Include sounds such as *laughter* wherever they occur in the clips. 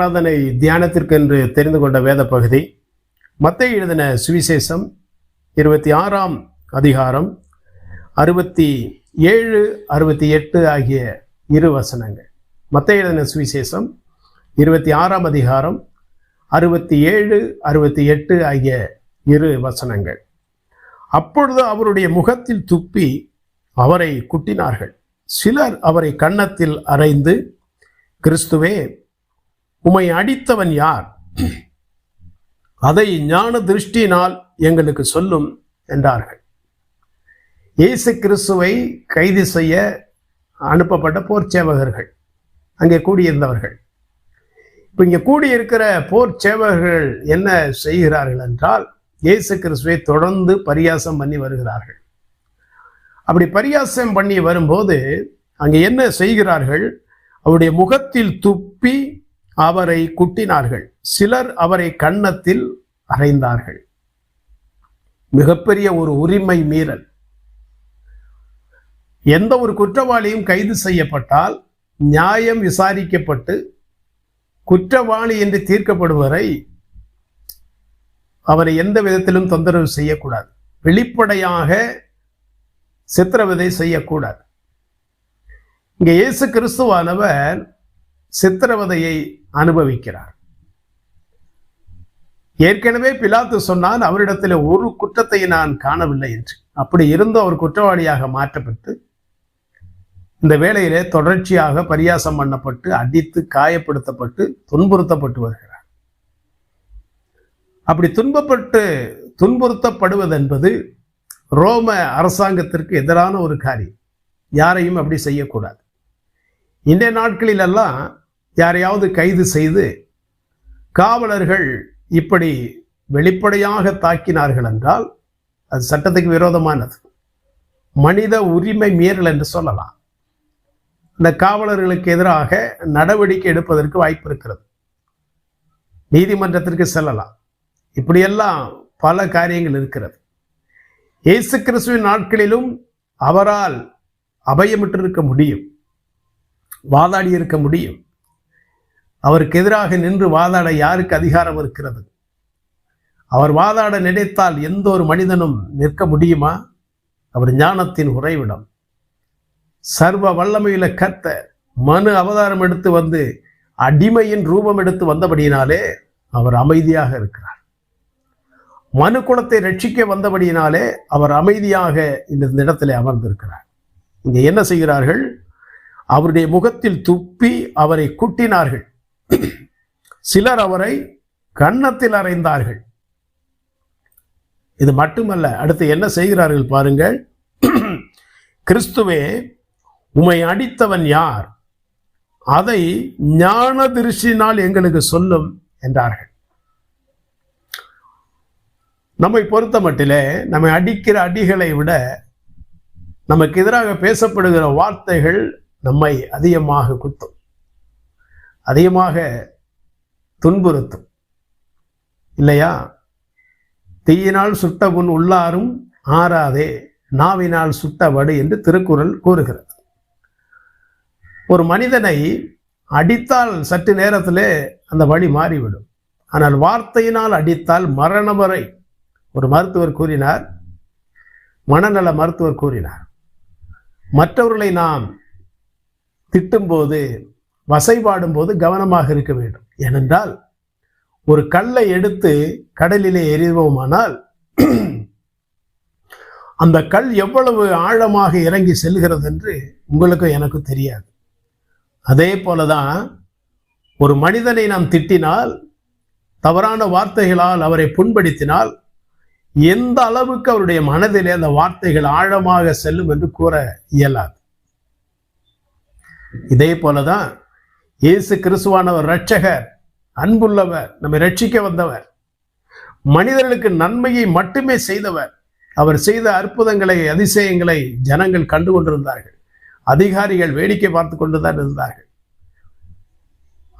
ஆராதனை தியானத்திற்கு என்று தெரிந்து கொண்ட வேத பகுதி. மத்தை எழுதின சுவிசேஷம் இருபத்தி ஆறாம் அதிகாரம் அறுபத்தி ஏழு அறுபத்தி எட்டு ஆகிய இரு வசனங்கள். மத்தை எழுதின சுவிசேஷம் இருபத்தி ஆறாம் அதிகாரம் அறுபத்தி ஏழு அறுபத்தி எட்டு ஆகிய இரு வசனங்கள். அப்பொழுது அவருடைய முகத்தில் துப்பி அவரை குட்டினார்கள். சிலர் அவரை கன்னத்தில் அறைந்து கிறிஸ்துவே உம்மை அடித்தவன் யார்? அதை ஞான திருஷ்டினால் எங்களுக்கு சொல்லும் என்றார்கள். இயேசு கிறிஸ்துவை கைது செய்ய அனுப்பப்பட்ட போர் சேவகர்கள் அங்கே கூடியிருந்தவர்கள். இப்போ இங்கே கூடியிருக்கிற போர் சேவகர்கள் என்ன செய்கிறார்கள் என்றால் இயேசு கிறிஸ்துவை தொடர்ந்து பரியாசம் பண்ணி வருகிறார்கள். அப்படி பரியாசம் பண்ணி வரும்போது அங்கே என்ன செய்கிறார்கள்? அவருடைய முகத்தில் துப்பி அவரை குட்டினார்கள். சிலர் அவரை கன்னத்தில் அறைந்தார்கள். மிகப்பெரிய ஒரு உரிமை மீறல். எந்த ஒரு குற்றவாளியும் கைது செய்யப்பட்டால் நியாயம் விசாரிக்கப்பட்டு குற்றவாளி என்று தீர்க்கப்படுவரை அவரை எந்த விதத்திலும் தொந்தரவு செய்யக்கூடாது. வெளிப்படையாக சித்திரவதை செய்யக்கூடாது. இங்கே இயேசு கிறிஸ்துவானவர் சித்திரவதையை அனுபவிக்கிறார். ஏற்கனவே பிலாத்து சொன்னான் அவரிடத்தில் ஒரு குற்றத்தை நான் காணவில்லை என்று. அப்படி இருந்தும் அவர் குற்றவாளியாக மாற்றப்பட்டு இந்த வேளையிலே தொடர்ச்சியாக பரியாசம் பண்ணப்பட்டு அடித்து காயப்படுத்தப்பட்டு துன்புறுத்தப்பட்டு வருகிறார். அப்படி துன்பப்பட்டு துன்புறுத்தப்படுவது என்பது ரோம அரசாங்கத்திற்கு எதிரான ஒரு காரியம். யாரையும் அப்படி செய்யக்கூடாது. இன்றைய நாட்களிலெல்லாம் யாரையாவது கைது செய்து காவலர்கள் இப்படி வெளிப்படையாக தாக்கினார்கள் என்றால் அது சட்டத்துக்கு விரோதமானது. மனித உரிமை மீறல் என்று சொல்லலாம். இந்த காவலர்களுக்கு எதிராக நடவடிக்கை எடுப்பதற்கு வாய்ப்பு இருக்கிறது. நீதிமன்றத்திற்கு செல்லலாம். இப்படியெல்லாம் பல காரியங்கள் இருக்கிறது. இயேசு கிறிஸ்துவின் நாட்களிலும் அவரால் அபயமிட்டிருக்க முடியும். வாதாடி இருக்க முடியும். அவருக்கு எதிராக நின்று வாதாட யாருக்கு அதிகாரம் இருக்கிறது? அவர் வாதாட நினைத்தால் எந்த ஒரு மனிதனும் நிற்க முடியுமா? அவர் ஞானத்தின் உறைவிடம். சர்வ வல்லமையில கத்த மனு அவதாரம் எடுத்து வந்து அடிமையின் ரூபம் எடுத்து வந்தபடியினாலே அவர் அமைதியாக இருக்கிறார். மனு குலத்தை ரட்சிக்க வந்தபடியினாலே அவர் அமைதியாக இந்த இடத்திலே அமர்ந்திருக்கிறார். இங்கே என்ன செய்கிறார்கள்? அவருடைய முகத்தில் துப்பி அவரை குட்டினார்கள். சிலர் அவரை கன்னத்தில் அறைந்தார்கள். இது மட்டுமல்ல அடுத்து என்ன செய்கிறார்கள் பாருங்கள். கிறிஸ்துவே உமை அடித்தவன் யார்? அதை ஞான திருஷ்டினால் எங்களுக்கு சொல்லும் என்றார்கள். நம்மை பொறுத்த மட்டிலே நம்மை அடிக்கிற அடிகளை விட நமக்கு எதிராக பேசப்படுகிற வார்த்தைகள் நம்மை அதிகமாக குத்தும். அதிகமாக துன்புறுத்தும். இல்லையா? தீயினால் சுட்ட புண் உள்ளாரும் ஆறாதே நாவினால் சுட்ட வடு என்று திருக்குறள் கூறுகிறது. ஒரு மனிதனை அடித்தால் சற்று நேரத்திலே அந்த வழி மாறிவிடும். ஆனால் வார்த்தையினால் அடித்தால் மரணம் வரை ஒரு மருத்துவர் கூறினார் மனநல மருத்துவர் கூறினார் மற்றவர்களை நாம் திட்டும்போது வசைபாடும் போது கவனமாக இருக்க வேண்டும். ஏனென்றால் ஒரு கல்லை எடுத்து கடலிலே எறிவோமானால் *clears throat* அந்த கல் எவ்வளவு ஆழமாக இறங்கி செல்கிறது என்று உங்களுக்கும் எனக்கு தெரியாது. அதே போலதான் ஒரு மனிதனை நாம் திட்டினால் தவறான வார்த்தைகளால் அவரை புண்படுத்தினால் எந்த அளவுக்கு அவருடைய மனதிலே அந்த வார்த்தைகள் ஆழமாக செல்லும் என்று கூற இயலாது. இதே போலதான் இயேசு கிறிஸ்துவானவர் ரட்சகர் அன்புள்ளவர் நம்மை ரட்சிக்க வந்தவர். மனிதர்களுக்கு நன்மையை மட்டுமே செய்தவர். அவர் செய்த அற்புதங்களை அதிசயங்களை ஜனங்கள் கண்டு கொண்டிருந்தார்கள். அதிகாரிகள் வேடிக்கை பார்த்து கொண்டுதான் இருந்தார்கள்.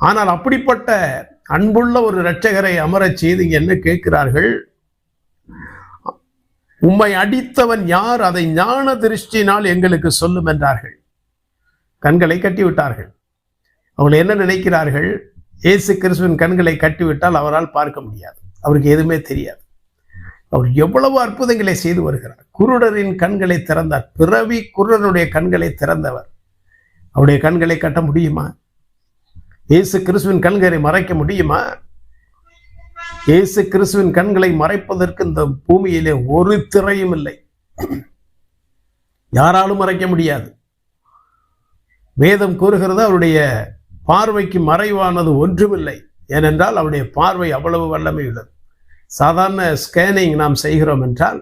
ஆனால் அப்படிப்பட்ட அன்புள்ள ஒரு இரட்சகரை அமரச் செய்து என்ன கேட்கிறார்கள்? உம்மை அடித்தவன் யார்? அதை ஞான திருஷ்டினால் எங்களுக்கு சொல்லும் என்றார்கள். கண்களை கட்டிவிட்டார்கள் அவர்கள் என்ன நினைக்கிறார்கள்? இயேசு கிறிஸ்துவின் கண்களை கட்டிவிட்டால் அவரால் பார்க்க முடியாது. அவருக்கு எதுவுமே தெரியாது. அவர் எவ்வளவு அற்புதங்களை செய்து வருகிறார். குருடரின் கண்களை திறந்தார். பிறவி குருடனுடைய கண்களை திறந்தவர். அவருடைய கண்களை கட்ட முடியுமா? இயேசு கிறிஸ்துவின் கண்களை மறைக்க முடியுமா? இயேசு கிறிஸ்துவின் கண்களை மறைப்பதற்கு இந்த பூமியிலே ஒரு திரையும் இல்லை. யாராலும் மறைக்க முடியாது. வேதம் கூறுகிறது அவருடைய பார்வைக்கு மறைவானது ஒன்றுமில்லை. ஏனென்றால் அவருடைய பார்வை அவ்வளவு வல்லமை உள்ளது சாதாரண ஸ்கேனிங் நாம் செய்கிறோம் என்றால்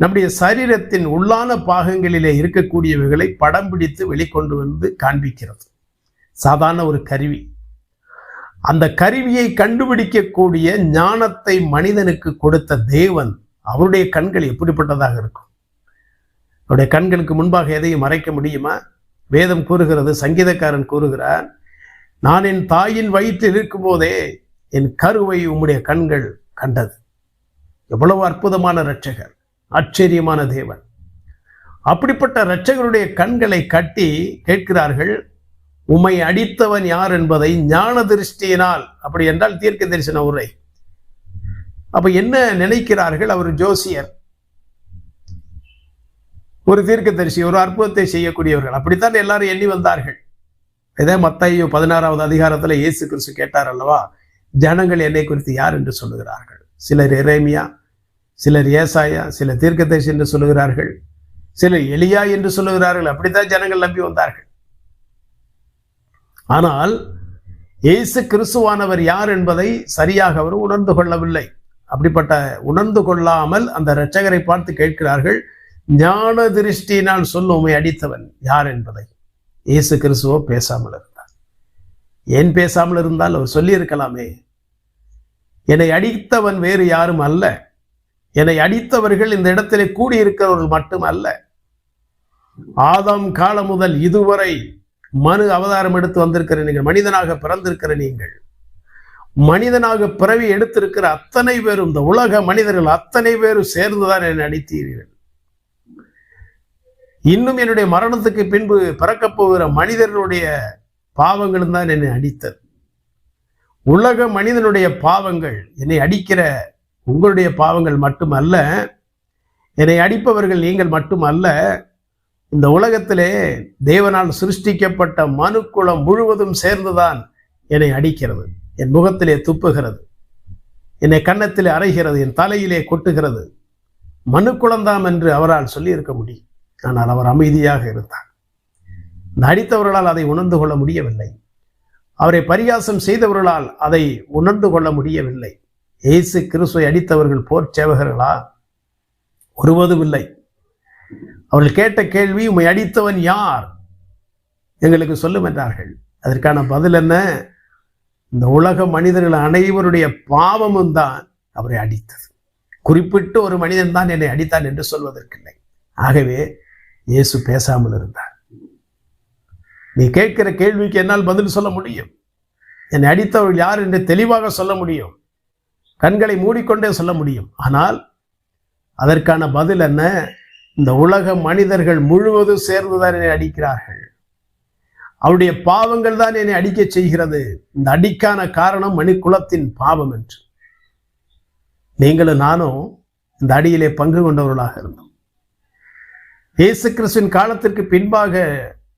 நம்முடைய சரீரத்தின் உள்ளான பாகங்களிலே இருக்கக்கூடியவைகளை படம் பிடித்து வெளிக்கொண்டு வந்து காண்பிக்கிறது. சாதாரண ஒரு கருவி. அந்த கருவியை கண்டுபிடிக்கக்கூடிய ஞானத்தை மனிதனுக்கு கொடுத்த தேவன் அவருடைய கண்கள் எப்படிப்பட்டதாக இருக்கும்? அவருடைய கண்களுக்கு முன்பாக எதையும் மறைக்க முடியுமா? வேதம் கூறுகிறது சங்கீதக்காரன் கூறுகிறார் நான் என் தாயின் வயிற்றில் இருக்கும்போதே என் கருவை உம்முடைய கண்கள் கண்டது. எவ்வளவு அற்புதமான இரட்சகர் ஆச்சரியமான தேவன். அப்படிப்பட்ட இரட்சகருடைய கண்களை கட்டி கேட்கிறார்கள் உம்மை அடித்தவன் யார் என்பதை ஞான திருஷ்டியினால் அப்படி என்றால் தீர்க்க தரிசன உரை. அப்ப என்ன நினைக்கிறார்கள்? அவர் ஜோசியர். ஒரு தீர்க்கதரிசி ஒரு அற்புதத்தை செய்யக்கூடியவர்கள். அப்படித்தான் எல்லாரும் எண்ணி வந்தார்கள். இதே மத்தையோ பதினாறாவது அதிகாரத்தில் இயேசு கிறிஸ்து கேட்டார் அல்லவா ஜனங்கள் என்னை குறித்து யார் என்று சொல்லுகிறார்கள்? சிலர் இறைமியா சிலர் ஏசாயா சில தீர்க்கதரிசி என்று சொல்லுகிறார்கள் சிலர் எளியா என்று சொல்லுகிறார்கள். அப்படித்தான் ஜனங்கள் நம்பி வந்தார்கள். ஆனால் இயேசு கிறிஸ்துவானவர் யார் என்பதை சரியாக அவர் உணர்ந்து கொள்ளவில்லை. அப்படிப்பட்ட உணர்ந்து கொள்ளாமல் அந்த இரட்சகரை பார்த்து கேட்கிறார்கள் ஞான திருஷ்டினால் சொல்லும் அடித்தவன் யார் என்பதை இயேசு கிறிஸ்துவோ பேசாமல் இருந்தார். ஏன் பேசாமல் இருந்தால்? அவர் சொல்லியிருக்கலாமே என்னை அடித்தவன் வேறு யாரும் அல்ல. என்னை அடித்தவர்கள் இந்த இடத்திலே கூடியிருக்கிறவர்கள் மட்டும் அல்ல. ஆதாம் காலம் முதல் இதுவரை மனு அவதாரம் எடுத்து வந்திருக்கிற நீங்கள் மனிதனாக பிறந்திருக்கிற நீங்கள் மனிதனாக பிறவி எடுத்திருக்கிற அத்தனை பேரும் இந்த உலக மனிதர்கள் அத்தனை பேரும் சேர்ந்துதான் என்னை அடித்தீர்கள். இன்னும் என்னுடைய மரணத்துக்கு பின்பு பிறக்கப் போகிற மனிதர்களுடைய பாவங்களும் தான் என்னை அடித்தது. உலக மனிதனுடைய பாவங்கள் என்னை அடிக்கிற உங்களுடைய பாவங்கள் மட்டுமல்ல என்னை அடிப்பவர்கள் நீங்கள் மட்டுமல்ல இந்த உலகத்திலே தேவனால் சிருஷ்டிக்கப்பட்ட மனுக்குளம் முழுவதும் சேர்ந்துதான் என்னை அடிக்கிறது. என் முகத்திலே துப்புகிறது. என்னை கன்னத்திலே அரைகிறது என் தலையிலே கொட்டுகிறது. மனுக்குளந்தாம் என்று அவரால் சொல்லியிருக்க முடியும். ஆனால் அவர் அமைதியாக இருந்தார். நடித்தவர்களால் அதை உணர்ந்து கொள்ள முடியவில்லை. அவரை பரிகாசம் செய்தவர்களால் அதை உணர்ந்து கொள்ள முடியவில்லை. இயேசு கிறிஸ்துவை அடித்தவர்கள் போர் சேவகர்களா? ஒருவதும் இல்லை. அவர்கள் கேட்ட கேள்வி உண்மை அடித்தவன் யார்? எங்களுக்கு சொல்லும் என்றார்கள். அதற்கான பதில் என்ன? இந்த உலக மனிதர்கள் அனைவருடைய பாவமும் தான் அவரை அடித்தது. குறிப்பிட்டு ஒரு மனிதன் தான் என்னை அடித்தான் என்று சொல்வதற்கில்லை. ஆகவே இயேசு பேசாமல் இருந்தார். நீ கேட்கிற கேள்விக்கு என்னால் பதில் சொல்ல முடியும். என்னை அடித்தவர்கள் யார் என்று தெளிவாக சொல்ல முடியும். கண்களை மூடிக்கொண்டே சொல்ல முடியும். ஆனால் அதற்கான பதில் என்ன? இந்த உலக மனிதர்கள் முழுவதும் சேர்ந்துதான் என்னை அடிக்கிறார்கள். அவருடைய பாவங்கள் தான் என்னை அடிக்க செய்கிறது. இந்த அடிக்கான காரணம் மணிக்குலத்தின் பாவம் என்று. நீங்களும் நானும் இந்த அடியிலே பங்கு கொண்டவர்களாக இருந்தோம். இயேசு கிறிஸ்துவின் காலத்திற்கு பின்பாக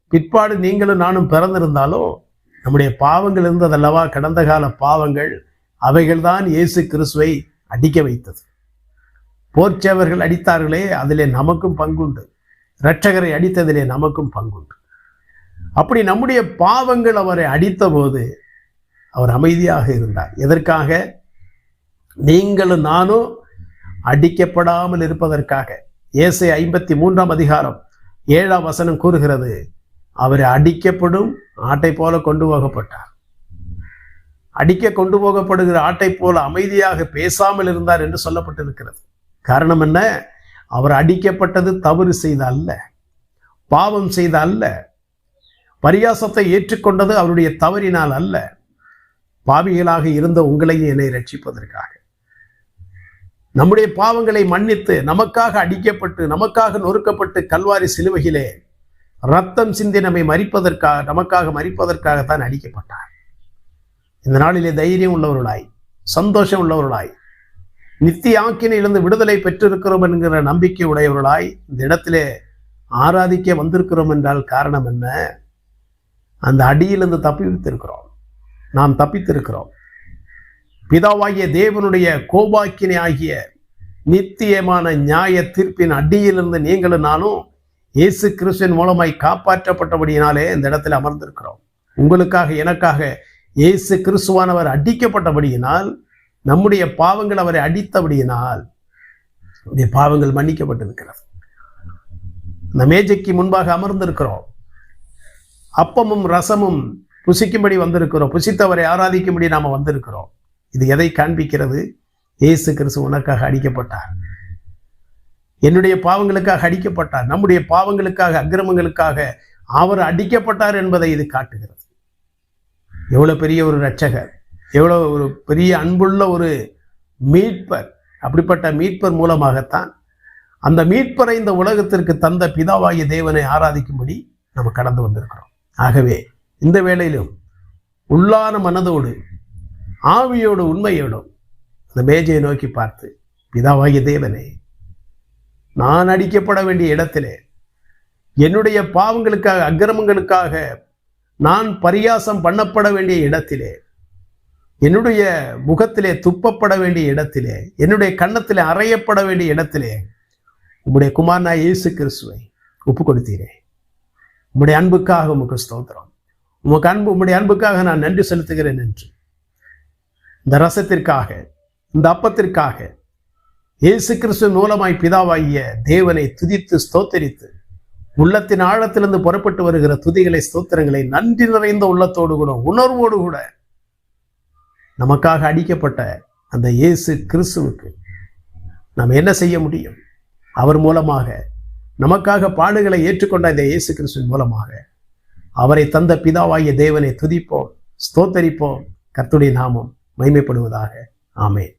பிற்பாடு நீங்களும் நானும் பிறந்திருந்தாலும் நம்முடைய பாவங்கள் இருந்ததல்லவா? கடந்த கால பாவங்கள் அவைகள்தான் இயேசு கிறிஸ்துவை அடிக்க வைத்தது. போர்ச்சேவர்கள் அடித்தார்களே அதிலே நமக்கும் பங்குண்டு. இரட்சகரை அடித்ததிலே நமக்கும் பங்குண்டு. அப்படி நம்முடைய பாவங்கள் அவரை அடித்த போது அவர் அமைதியாக இருந்தார். எதற்காக? நீங்களும் நானும் அடிக்கப்படாமல் இருப்பதற்காக. ஏசை ஐம்பத்தி மூன்றாம் அதிகாரம் ஏழாம் வசனம் கூறுகிறது. அவர் அடிக்கப்படும் ஆட்டை போல கொண்டு போகப்பட்டார். அடிக்க கொண்டு போகப்படுகிற ஆட்டை போல அமைதியாக பேசாமல் இருந்தார் என்று சொல்லப்பட்டிருக்கிறது. காரணம் என்ன? அவர் அடிக்கப்பட்டது தவறு செய்த அல்ல. பாவம் செய்த அல்ல. பரியாசத்தை ஏற்றுக்கொண்டது அவருடைய தவறினால் அல்ல. பாவிகளாக இருந்த உங்களையும் என்னை ரட்சிப்பதற்காக. நம்முடைய பாவங்களை மன்னித்து நமக்காக அடிக்கப்பட்டு நமக்காக நொறுக்கப்பட்டு கல்வாரி சிலுவையிலே ரத்தம் சிந்தி நம்மை மறிப்பதற்காக நமக்காக மறிப்பதற்காகத்தான் அடிக்கப்பட்டார். இந்த நாளிலே தைரியம் உள்ளவர்களாய் சந்தோஷம் உள்ளவர்களாய் நித்திய ஆக்கினிலிருந்து விடுதலை பெற்றிருக்கிறோம் என்கிற நம்பிக்கை உடையவர்களாய் இந்த இடத்திலே ஆராதிக்க வந்திருக்கிறோம் என்றால் காரணம் என்ன? அந்த அடியிலிருந்து தப்பித்திருக்கிறோம் நாம் தப்பித்திருக்கிறோம். பிதாவாகிய தேவனுடைய கோபாக்கினை ஆகிய நித்தியமான நியாய தீர்ப்பின் அடியிலிருந்து நீங்களும் நானும் இயேசு கிறிஸ்துவின் மூலமாய் காப்பாற்றப்பட்டபடியினாலே இந்த இடத்துல அமர்ந்திருக்கிறோம். உங்களுக்காக எனக்காக இயேசு கிறிஸ்துவானவர் அடிக்கப்பட்டபடியினால் நம்முடைய பாவங்கள் அவரை அடித்தபடியினால் நம்முடைய பாவங்கள் மன்னிக்கப்பட்டிருக்கிறது. இந்த மேஜைக்கு முன்பாக அமர்ந்திருக்கிறோம். அப்பமும் ரசமும் புசிக்கும்படி வந்திருக்கிறோம். புசித்தவரை ஆராதிக்கும்படி நாம் வந்திருக்கிறோம். இது எதை காண்பிக்கிறது? இயேசு கிறிஸ்து உனக்காக அடிக்கப்பட்டார். என்னுடைய பாவங்களுக்காக அடிக்கப்பட்டார். நம்முடைய பாவங்களுக்காக அக்கிரமங்களுக்காக அவர் அடிக்கப்பட்டார் என்பதை இது காட்டுகிறது. எவ்வளவு பெரிய ஒரு ரட்சகர் எவ்வளவு ஒரு பெரிய அன்புள்ள ஒரு மீட்பர் அப்படிப்பட்ட மீட்பர் மூலமாகத்தான் அந்த மீட்பரை இந்த உலகத்திற்கு தந்த பிதாவாகிய தேவனை ஆராதிக்கும்படி நம்ம கடந்து வந்திருக்கிறோம். ஆகவே இந்த வேளையிலும் உள்ளான மனதோடு ஆவியோடு உண்மையோடும் அந்த மேஜையை நோக்கி பார்த்து பிதாவாகிய தேவனே நான் அடிக்கப்பட வேண்டிய இடத்திலே என்னுடைய பாவங்களுக்காக அக்கிரமங்களுக்காக நான் பரியாசம் பண்ணப்பட வேண்டிய இடத்திலே என்னுடைய முகத்திலே துப்பப்பட வேண்டிய இடத்திலே என்னுடைய கன்னத்திலே அறையப்பட வேண்டிய இடத்திலே உங்களுடைய குமாரனா இயேசு கிறிஸ்துவை ஒப்பு கொடுத்தீரே உங்களுடைய அன்புக்காக உமக்கு ஸ்தோத்திரம். உமக்கு அன்பு உங்களுடைய அன்புக்காக நான் நன்றி செலுத்துகிறேன் என்று. இந்த ரசத்திற்காக இந்த அப்பத்திற்காக இயேசு கிறிஸ்து மூலமாய் பிதாவாகிய தேவனை துதித்து ஸ்தோத்தரித்து உள்ளத்தின் ஆழத்திலிருந்து புறப்பட்டு வருகிற துதிகளை ஸ்தோத்திரங்களை நன்றி நிறைந்த உள்ளத்தோடு கூட உணர்வோடு கூட நமக்காக அடிக்கப்பட்ட அந்த இயேசு கிறிஸ்துவுக்கு நாம் என்ன செய்ய முடியும்? அவர் மூலமாக நமக்காக பாடுகளை ஏற்றுக்கொண்ட இந்த இயேசு கிறிஸ்துவின் மூலமாக அவரை தந்த பிதாவாகிய தேவனை துதிப்போம் ஸ்தோத்தரிப்போம். கர்த்துடைய நாமம். மைமைப்படுவதாக ஆமென்